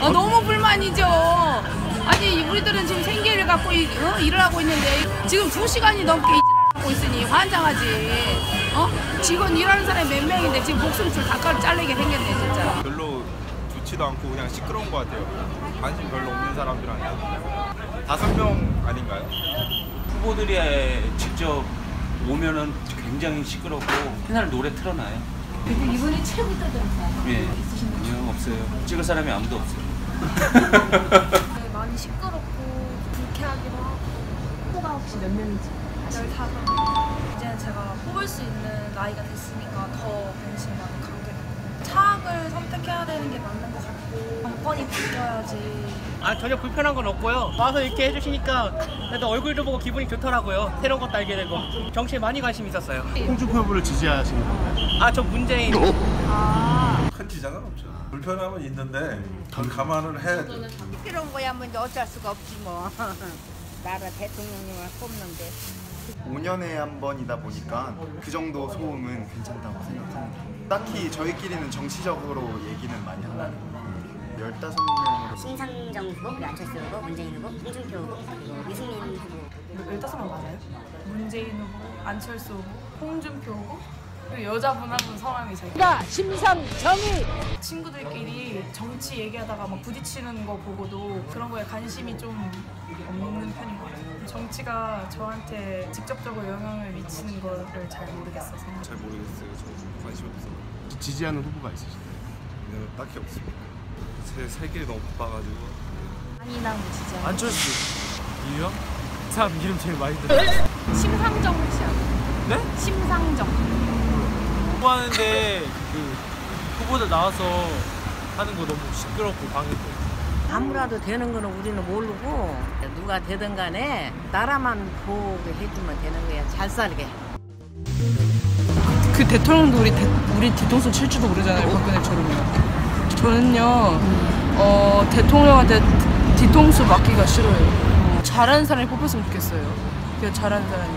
어, 너무 불만이죠. 아니 우리들은 지금 생계를 갖고 이- 어? 일을 하고 있는데 지금 두 시간이 넘게 하고 있으니 환장하지. 어? 직원 일하는 사람이 몇 명인데 지금 목숨줄 다 깔- 잘리게 생겼네 진짜. 별로 좋지도 않고 그냥 시끄러운 것 같아요. 관심 별로 없는 사람들 아니야. 다섯 명 아닌가요? 후보들이 직접 오면은 굉장히 시끄럽고 맨날 노래 틀어놔요. 근데 이분이 최고 떠들었어요. 예. 아니요, 없어요. 찍을 사람이 아무도 없어요. 네, 많이 시끄럽고 불쾌하기도 하고 후보가 혹시 몇 명이지? 15 이제는 제가 뽑을 수 있는 나이가 됐으니까 더 관심 많이 갖게 되고 차악을 선택해야 되는 게 맞는 정권이 바뀌어야지 아 전혀 불편한 건 없고요. 와서 이렇게 해주시니까 그래도 얼굴도 보고 기분이 좋더라고요. 새로운 것도 알게 되고 정치에 많이 관심 있었어요. 홍준표 후보를 지지하시는 건가요? 아저 문재인 큰 지장은 없죠. 불편함은 있는데 그 감안을 해야 돼. 시끄러운 거야 뭐 어쩔 수가 없지 뭐 나라 대통령님을 뽑는데 5년에 한 번이다 보니까 그 정도 소음은 괜찮다고 생각합니다. 딱히 저희끼리는 정치적으로 얘기는 많이 안 하고 15명으로 심상정 후보, 안철수 후보, 문재인 후보, 홍준표 후보, 그리고 유승민 후보 15명 맞아요? 문재인 후보, 안철수 후보, 홍준표 후보, 그리고 여자분 한 분 성함이 잘. 나 심상정이 친구들끼리 정치 얘기하다가 막 부딪히는 거 보고도 그런 거에 관심이 좀 없는 편인 것 같아요. 정치가 저한테 직접적으로 영향을 미치는 거를 잘 모르겠어서. 잘 모르겠어요. 저 관심 없어요. 지지하는 후보가 있으신가요? 그냥 딱히 없습니다. 세, 세계 너무 바빠가지고. 안인상 지지하고 안철수 이유요? 그 사람 이름 제일 많이 들어요. 심상정 혹시 아세요? 네? 심상정. 후보하는데 그 후보들 나와서 하는 거 너무 시끄럽고 방해돼. 아무라도 되는 거는 우리는 모르고 누가 되든 간에 나라만 보게 해주면 되는 거야 잘 살게 그 대통령도 우리 대, 우리 뒤통수 칠지도 모르잖아요 박근혜처럼 저는요 어 대통령한테 뒤통수 맞기가 싫어요. 잘하는 사람이 뽑혔으면 좋겠어요. 그 잘하는 사람이